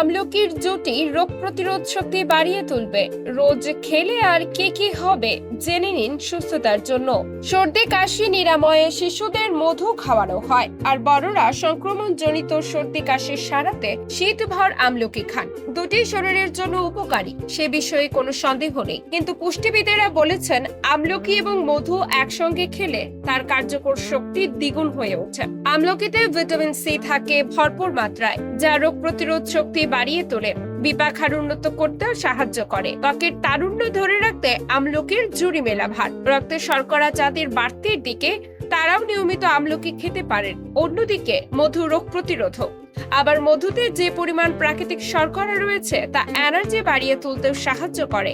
আমলকির জুটি রোগ প্রতিরোধ শক্তি বাড়িয়ে তুলবে। রোজ খেলে আর কি কি হবে জেনে নিন সুস্থতার জন্য। সর্দি, কাশি, নিরাময়ে শিশুদের মধু খাওয়ানো হয়। আর বড়রা সংক্রমণ জনিত সর্দি, কাশি সারাতে শীতভর আমলকি খান। দুটি শরীরের জন্য উপকারী, সে বিষয়ে কোনো সন্দেহ নেই। কিন্তু পুষ্টিবিদেরা বলেছেন, আমলকি এবং মধু একসঙ্গে খেলে তার কার্যকর শক্তি দ্বিগুণ হয়ে ওঠে। আমলকিতে ভিটামিন সি থাকে ভরপুর মাত্রায়, যা রোগ প্রতিরোধ শক্তি বাড়িয়ে তোলে। বিপাক হার উন্নত করতেও সাহায্য করে। ত্বকের তারুণ্য ধরে রাখতে আমলকির জুড়ি মেলা ভাত রক্তে শর্করা জাতির বাড়তির দিকে তারাও নিয়মিত আমলকি খেতে পারেন। অন্যদিকে মধু রোগ প্রতিরোধক। আবার মধুতে যে পরিমাণ প্রাকৃতিক শর্করা রয়েছে, তা এনার্জি বাড়িয়ে তুলতেও সাহায্য করে।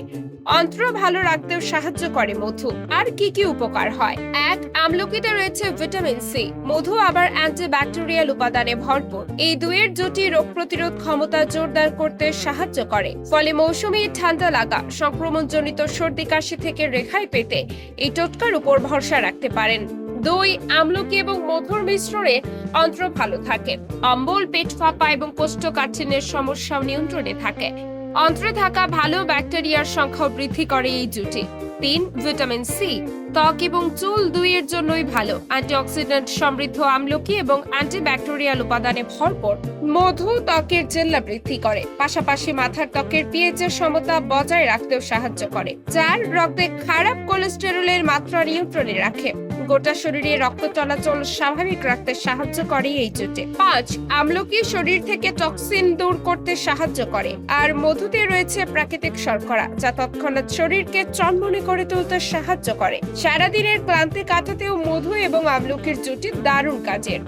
অন্ত্র ভালো রাখতেও সাহায্য করে মধু। আর কি কি উপকার হয়? এক, আমলকিতে রয়েছে ভিটামিন সি। মধু আবার অ্যান্টিব্যাকটেরিয়াল উপাদানে ভরপুর। এই দুয়ের জুটি রোগ প্রতিরোধ ক্ষমতা জোরদার করতে সাহায্য করে। ফলে মৌসুমী ঠান্ডা লাগা, সংক্রমণজনিত সর্দি কাশি থেকে রেখায় পেতে এই টোটকার উপর ভরসা রাখতে পারেন। দই, আমলকি এবং মধুর মিশ্রণে অন্ত্র ভালো থাকে। অম্বল, পেট ফাঁপা এবং কোষ্ঠকাঠিন্যের সমস্যাও নিয়ন্ত্রণে থাকে। অন্ত্রে থাকা ভালো ব্যাকটেরিয়ার সংখ্যা বৃদ্ধি করে এই জুটি। তিন, ভিটামিন সি। ত্বক এবং চুল দুইয়ের জন্যই ভালো। অ্যান্টিঅক্সিডেন্ট সমৃদ্ধ আমলকি এবং অ্যান্টিব্যাকটেরিয়াল উপাদানে ভরপুর। মধু ত্বকের জেল্লা বৃদ্ধি করে। পাশাপাশি মাথার ত্বকের পিএইচ এর সমতা বজায় রাখতেও সাহায্য করে। চার, রক্তে খারাপ কোলেস্টেরলের মাত্রা নিয়ন্ত্রণে রাখে। গোটা শরীরে রক্ত চলাচল স্বাভাবিক রাখতে সাহায্য করে এই জুটে। পাঁচ, আমলকি শরীর থেকে টক্সিন দূর করতে সাহায্য করে। আর মধুতে রয়েছে প্রাকৃতিক শর্করা, যা তৎক্ষণাৎ শরীরকে চনমনে করে তুলতে সাহায্য করে। সারাদিনের ক্লান্তি কাটাতেও মধু এবং আমলকির জুটি দারুণ কাজের।